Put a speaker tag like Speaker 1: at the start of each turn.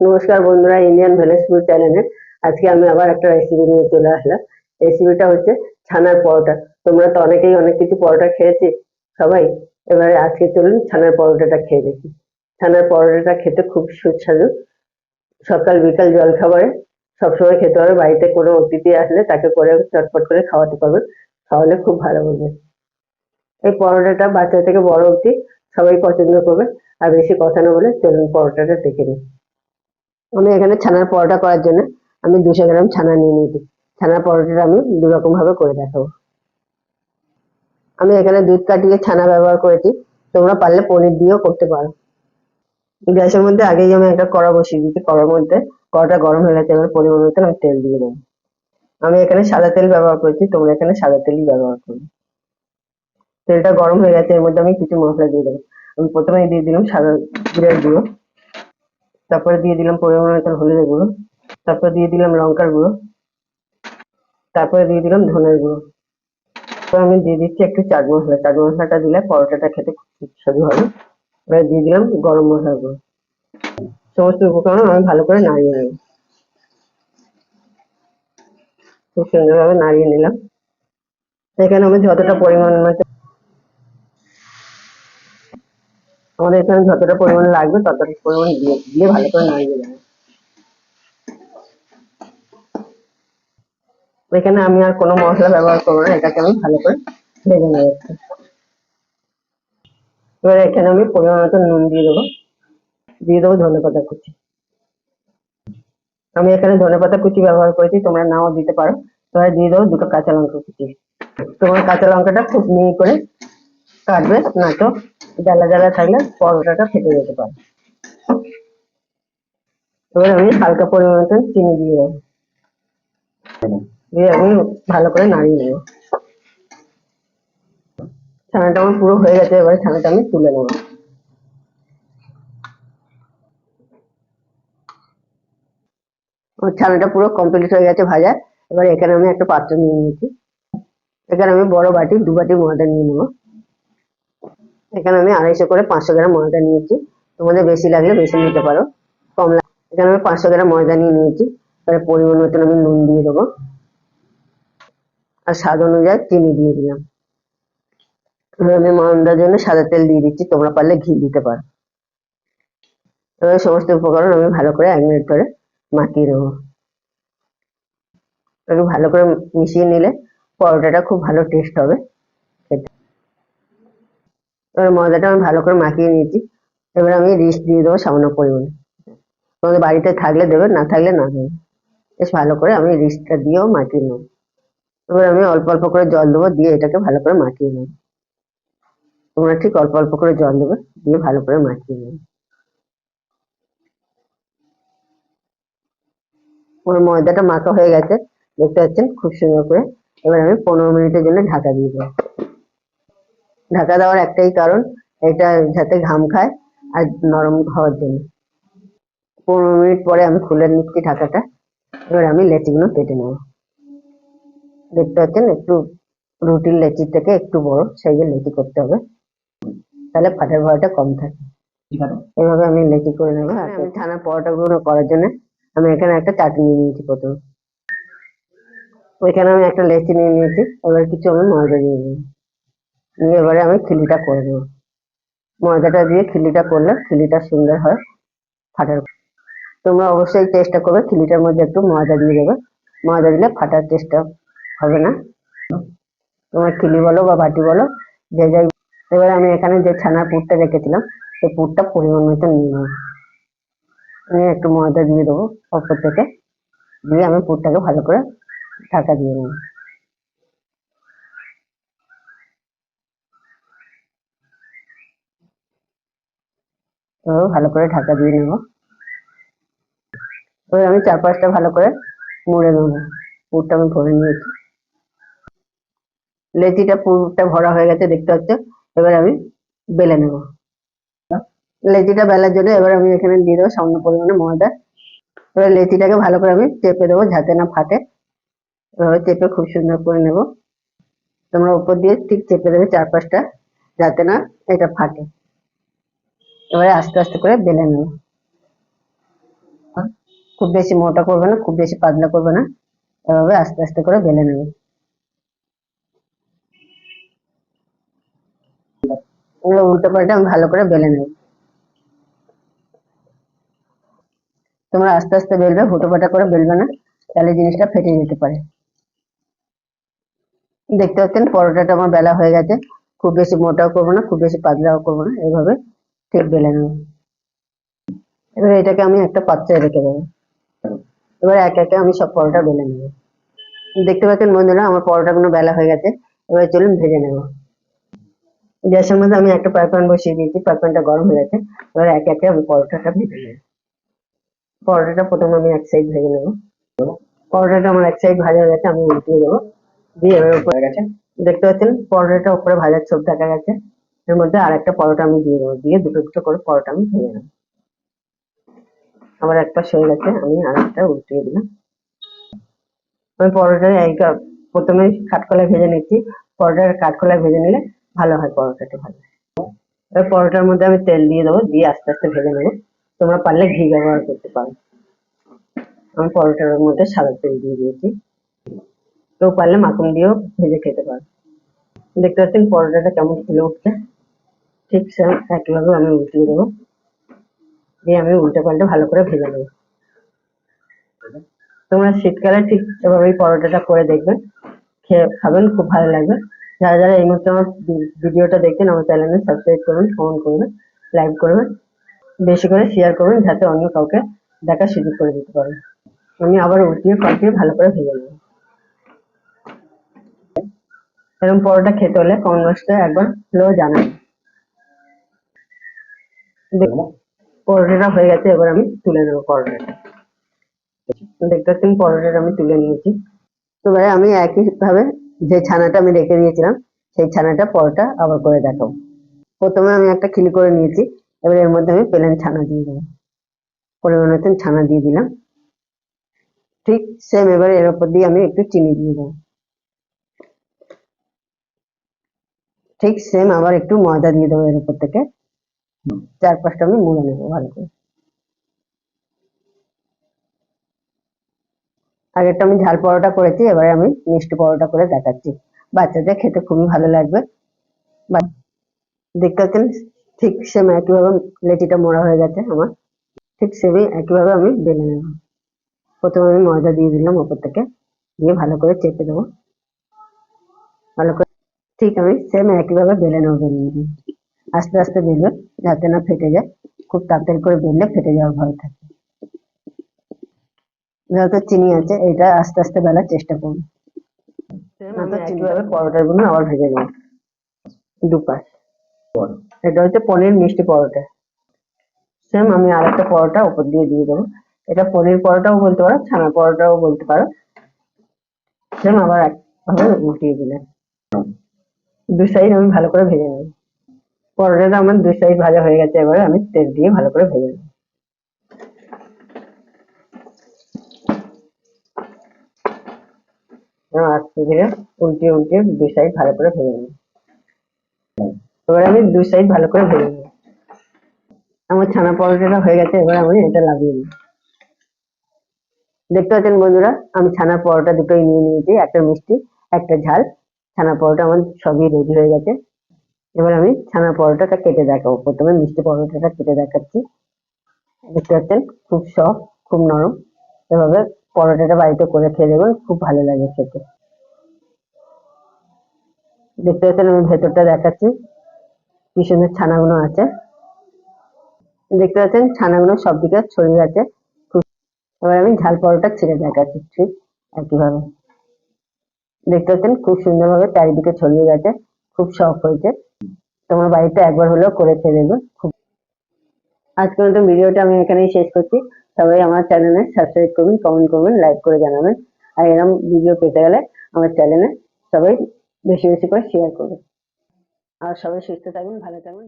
Speaker 1: নমস্কার বন্ধুরা Indian village food চ্যানেলে আজকে আমি আবার একটা রেসিপি নিয়ে চলে আসলাম। রেসিপিটা হচ্ছে ছানার পরোটা। তোমরা তো অনেকেই অনেক কিছু পরোটা খেয়েছি, সবাই। এবারে আজকে চলুন ছানার পরোটাটা খেয়ে দেখি। ছানার পরোটাটা খেতে খুব সুস্বাদু। সকাল বিকাল জল খাবারে সবসময় খেতে হবে, বাড়িতে কোনো অতিথি আসলে তাকে করে চটপট করে খাওয়াতে পারবে। খাওয়ালে খুব ভালো বলবে এই পরোটাটা বাচ্চা থেকে বড় অবধি সবাই পছন্দ করবে। আর বেশি কথা না বলে চলুন পরোটাটা দেখে নিই। আমি এখানে ছানার পরোটা করার জন্য আমি দুশো গ্রাম ছানা নিয়ে নিয়েছি। ছানার পরোটাটা আমি দু রকম ভাবে করে দেখাবো। আমি এখানে দুধ কাটিয়ে ছানা ব্যবহার করেছি। তোমরা পারলে পনির দিয়েও করতে পারো। গ্যাসের মধ্যে আগেই আমি একটা কড়া বসিয়ে দিয়েছি। কড়ার মধ্যে কড়াটা গরম হয়ে গেছে, এবার পরিমাণ মতো আমি তেল দিয়ে দেবো। আমি এখানে সাদা তেল ব্যবহার করেছি, তোমরা এখানে সাদা তেলই ব্যবহার করবে। তেলটা গরম হয়ে গেছে, এর মধ্যে আমি কিছু মশলা দিয়ে দেবো। আমি প্রথমে দিয়ে দিলাম সাদা জিরের গুঁড়ো। তারপরে দিয়ে দিলাম পরিমাণ মতো হলুদের গুঁড়ো, তারপরে দিয়ে দিলাম লঙ্কার গুঁড়ো, তারপরে দিয়ে দিলাম ধনের গুঁড়ো। তারপর আমি দিয়ে দিচ্ছি একটু চাট মশলা। চাট মশলাটা দিলে পরোটাটা খেতে খুব সুস্বাদু হবে। এবার দিয়ে দিলাম গরম মশলার গুঁড়ো। সমস্ত উপকরণ আমি ভালো করে নাড়িয়ে নেব। খুব সুন্দরভাবে নাড়িয়ে নিলাম। এখানে আমি যতটা পরিমাণ মতো আমাদের এখানে যতটা পরিমাণ লাগবে ততটা পরিমাণ দিয়ে দিয়ে ভালো করে নাড়িয়ে দেবো এখানে আমি আর কোনো মশলা ব্যবহার করব না, এটাকে আমি ভালো করে ভেজে নেব একটু এবার এখানে আমি পরিমাণ মতো নুন দিয়ে দেবো। দিয়ে দেবো ধনে পাতা কুচি। আমি এখানে ধনে পাতা কুচি ব্যবহার করেছি, তোমরা নাও দিতে পারো। তোমরা দিয়ে দেবো দুটো কাঁচা লঙ্কা কুচি। তোমার কাঁচা লঙ্কাটা খুব মিহি করে কাটবে, না তো জ্বালা জ্বালা থাকলে পরোটাটা ফেটে যেতে পারে। এবার আমি হালকা পরিমাণ চিনি দিয়ে দেবো। দিয়ে আমি ভালো করে নাড়িয়ে নেব। ছানাটা আমার পুরো হয়ে গেছে, এবারে ছানাটা আমি তুলে নেব। ছানাটা পুরো কমপ্লিট হয়ে গেছে ভাজা। এবার এখানে আমি একটা পাত্র নিয়ে নিয়েছি। এখানে আমি বড় বাটি, দু বাটি ময়দা নিয়ে নেব। এখানে আমি আড়াইশো করে পাঁচশো গ্রাম ময়দা নিয়েছি। তোমাদের বেশি লাগলে বেশি নিতে পারো। কম লাগলে এখানে আমি পাঁচশো গ্রাম ময়দা নিয়ে নিয়েছি। তাহলে পরিমাণ মতন আমি নুন দিয়ে দেবো। আর স্বাদ অনুযায়ী চিনি দিয়ে দিলাম। আমি ময়দার জন্য সাদা তেল দিয়ে দিচ্ছি। তোমরা পারলে ঘি দিতে পারো। সমস্ত উপকরণ আমি ভালো করে এক মিনিট ধরে মাখিয়ে নেব। একটু ভালো করে মিশিয়ে নিলে পরোটাটা খুব ভালো টেস্ট হবে। এবার ময়দাটা আমি ভালো করে মাখিয়ে নিয়েছি। এবার আমি রিস্ট দিয়ে দেবো, সামান্য পরিমাণে। তোমাদের বাড়িতে থাকলে দেবে, না থাকলে না দেবে। বেশ ভালো করে আমি রিস্টটা দিয়েও মাখিয়ে নেব। এবার আমি অল্প অল্প করে জল দেবো, দিয়ে এটাকে ভালো করে মাখিয়ে নেব। তোমরা ঠিক অল্প অল্প করে জল দেবে, দিয়ে ভালো করে মাখিয়ে নেবে। ওর ময়দাটা মাখা হয়ে গেছে, দেখতে পাচ্ছেন? খুব সুন্দর করে। এবার আমি পনেরো মিনিটের জন্য ঢাকা দিয়ে দেবো। ঢাকা দেওয়ার একটাই কারণ, এটা যাতে ঘাম খায় আর নরম হওয়ার জন্য। পনেরো মিনিট পরে আমি খুলে নিচ্ছি ঢাকাটা, এবার আমি লেচিগুলো কেটে নেব। দেখতে পাচ্ছেন, একটু রুটির লেচির থেকে একটু বড় সেই সাইজের লেচি করতে হবে, তাহলে ফাটার ভয়টা কম থাকে। এভাবে আমি লেচি করে নেব, আর আমি ছানার পরোটাগুলো করার জন্য আমি এখানে একটা চাটনি নিয়ে নিয়েছি প্রথমে। ওইখানে আমি একটা লেচি নিয়ে নিয়েছি, এবার কিছু আমি ময়দা দিয়ে নেব এবারে আমি খিলিটা করে দেবো ময়দাটা দিয়ে খিলিটা করলে খিলিটা সুন্দর হয় ফাটার। তোমরা অবশ্যই চেষ্টা করবে খিলিটার মধ্যে একটু ময়দা দিয়ে দেবে। ময়দা দিলে ফাটার চেষ্টা হবে না। তোমার খিলি বলো বা বাটি বলো, যে যাই এবার আমি এখানে যে ছানার পুরটা রেখেছিলাম, সেই পুরটা পরিমাণ মতো নিয়ে নেব। নিয়ে একটু ময়দা দিয়ে দেবো অপর থেকে। দিয়ে আমি পুরটাকে ভালো করে ঢাকা দিয়ে নেব। তো ভালো করে ঢাকা দিয়ে নেব। এবার আমি চার পাঁচটা ভালো করে মুড়ে নেব। পুরটা আমি ভরে নিয়েছি। লেচিটা পুরটা ভরা হয়ে গেছে, দেখতে হচ্ছে এবার আমি বেলে নেব। লেচিটা বেলার জন্য এবার আমি এখানে দিয়ে দেবো সামান্য পরিমাণে ময়দা। এবার লেচিটাকে ভালো করে আমি চেপে দেবো, যাতে না ফাটে। এভাবে চেপে খুব সুন্দর করে নেব। তোমরা উপর দিয়ে ঠিক চেপে দেবে চার পাঁচটা যাতে না এটা ফাটে। এবারে আস্তে আস্তে করে বেলে নেব। খুব বেশি মোটা করবে না, খুব বেশি পাতলা করবে না। এভাবে আস্তে আস্তে করে বেলে নেবে। এগুলো উল্টো পাল্টে আমি ভালো করে বেলে নেব। তোমরা আস্তে আস্তে বেলবে হুটো পাটা করে বেলবে না, তাহলে জিনিসটা ফেটে যেতে পারে। দেখতে পাচ্ছেন, পরোটাটা আমার বেলা হয়ে গেছে। খুব বেশি মোটাও করব না, খুব বেশি পাতলাও করব না এইভাবে ঠিক বেলে নেব এবার এটাকে আমি একটা পাত্রে রেখে দেবো। এবার একে একে আমি সব পরোটা বেলে নেব। দেখতে পাচ্ছেন বন্ধুরা, আমার পরোটাগুলো বেলা হয়ে গেছে। এবার চলুন ভেজে নেব। গ্যাসের মধ্যে আমি একটা প্যান বসিয়ে দিয়েছি প্যানটা গরম হয়ে গেছে। এবার একে একে আমি পরোটাটা ভেজে নেব। পরোটাটা প্রথমে আমি এক সাইড ভেজে নেব। পরোটাটা আমার এক সাইড ভাজা হয়ে গেছে, আমি উল্টিয়ে দেবো। দিয়ে এবার উপরে গেছে দেখতে পাচ্ছেন, পরোটাটা উপরে ভাজার ছোপ দেখা গেছে এর মধ্যে আর একটা পরোটা আমি দিয়ে দেবো। দিয়ে দুটো দুটো করে পরোটা আমি ভেজে নেব। আবার এক পাশ হয়ে গেছে, আমি আর একটা উল্টিয়ে দিলাম। আমি পরোটা এইটা প্রথমে কাঠকলায় ভেজে নিচ্ছি। পরোটার কাঠকলায় ভেজে নিলে ভালো হয়, পরোটাটা ভালো এবার পরোটার মধ্যে আমি তেল দিয়ে দেবো, দিয়ে আস্তে আস্তে ভেজে নেব। তোমরা পারলে ঘি ব্যবহার করতে পারো। আমি পরোটার মধ্যে সাদা তেল দিয়ে দিয়েছি। কেউ পারলে মাখন দিয়েও ভেজে খেতে পারো। দেখতে পাচ্ছেন পরোটাটা কেমন ফুলে উঠছে। ঠিক সেম একইভাবে আমি উল্টিয়ে দেবো। দিয়ে আমি উল্টে পাল্টে ভালো করে ভেজে নেব। তোমরা শীতকালে ঠিক এভাবেই পরোটাটা করে দেখবে। খেয়ে খাবেন, খুব ভালো লাগবে। যারা যারা এই মুহূর্তে আমার ভিডিওটা দেখছেন, আমার চ্যানেলে সাবস্ক্রাইব করবেন কমেন্ট করবেন লাইক করবেন। বেশি করে শেয়ার করবেন, যাতে অন্য কাউকে দেখা সুযোগ করে দিতে পারে। আমি আবার উল্টিয়ে পাল্টিয়ে ভালো করে ভেজে নেব। এরকম পরোটা খেতে হলে কমেন্ট বক্সে একবার হলেও জানাবেন পরোটাটা হয়ে গেছে, এবার আমি তুলে নেব পরোটাটা। দেখতে পাচ্ছেন, পরোটাটা আমি তুলে নিয়েছি। এবারে আমি একই ভাবে যে ছানাটা আমি রেখে দিয়েছিলাম, সেই ছানাটা পরোটা আবার করে দেখাবো। প্রথমে আমি একটা খিলি করে নিয়েছি, এবার এর মধ্যে আমি প্লেন ছানা দিয়ে দেবো। পরিমাণ মতন ছানা দিয়ে দিলাম। ঠিক সেম এবার এর উপর দিয়ে আমি একটু চিনি দিয়ে দেবো। ঠিক সেম আবার একটু ময়দা দিয়ে দেবো এর উপর থেকে। চার পাঁচটা আমি মুড়ে নেব ভালো করে। আগেরটা আমি ঝাল পরোটা করেছি, এবারে আমি মিষ্টি পরোটা করে দেখাচ্ছি। বাচ্চাদের খেতে খুবই ভালো লাগবে। দেখতে পাচ্ছেন, ঠিক সেম একইভাবে লেটিটা মোড়া হয়ে গেছে আমার। ঠিক সেমই একইভাবে আমি বেলে নেব। প্রথমে আমি ময়দা দিয়ে দিলাম ওপর থেকে, দিয়ে ভালো করে চেপে দেবো। ভালো করে, ঠিক আমি সেম একইভাবে বেলে নেব বেলে নেব। আস্তে আস্তে বেলবে যাতে না ফেটে যায়। খুব তাড়াতাড়ি করে বেললে ফেটে যাওয়ার ভয় থাকে। যেহেতু চিনি আছে এটা আস্তে আস্তে বেলার চেষ্টা করব। পরোটারগুলো আবার ভেজে নেব। দুপাশ। এটা হচ্ছে পনির মিষ্টি পরোটা। সেম আমি আরেকটা পরোটা উপর দিয়ে দিয়ে দেবো। এটা পনির পরোটাও বলতে পারো ছানা পরোটাও বলতে পারো। সেম আবার একভাবে উল্টিয়ে দিলাম। দু সাইড আমি ভালো করে ভেজে নেব। পরোটাটা আমার দু সাইড ভাজা হয়ে গেছে, এবারে আমি তেল দিয়ে ভালো করে ভেজে নেব। আস্তে ধীরে উল্টিয়ে উল্টিয়ে দু সাইড ভালো করে ভেজে নেব। এবার আমি দু সাইড ভালো করে ভেজে নেব। আমার ছানা পরোটাটা হয়ে গেছে, এবার আমি এটা লাগিয়ে দিই দেখতে পাচ্ছেন বন্ধুরা, আমি ছানা পরোটা দুটোই নিয়ে নিয়েছি, একটা মিষ্টি, একটা ঝাল। ছানা পরোটা আমার সবই রেডি হয়ে গেছে। এবার আমি ছানার পরোটাটা কেটে দেখাবো। প্রথমে মিষ্টি পরোটাটা কেটে দেখাচ্ছি। দেখতে পাচ্ছেন, খুব সফট খুব নরম। এভাবে পরোটাটা বাড়িতে করে খেয়ে দেখবেন, খুব ভালো লাগে খেতে। দেখতে পাচ্ছেন, আমি ভেতরটা দেখাচ্ছি। কি সুন্দর ছানাগুলো আছে। দেখতে পাচ্ছেন, ছানাগুলো সব দিকে ছড়িয়ে আছে। খুব এবার আমি ঝাল পরোটা ছিঁড়ে দেখাচ্ছি ঠিক একইভাবে। দেখতে পাচ্ছেন, খুব সুন্দরভাবে চারিদিকে ছড়িয়ে গেছে, খুব সফট হয়েছে। তোমরা বাড়িতে একবার হলেও করে দেখবে খুব আজকের মতো ভিডিওটা আমি এখানেই শেষ করছি। সবাই আমার চ্যানেলে সাবস্ক্রাইব করবেন কমেন্ট করবেন লাইক করে জানাবেন। আর এরকম ভিডিও পেতে গেলে আমার চ্যানেলে সবাই বেশি বেশি করে শেয়ার করবেন আর সবাই সুস্থ থাকবেন ভালো থাকবেন।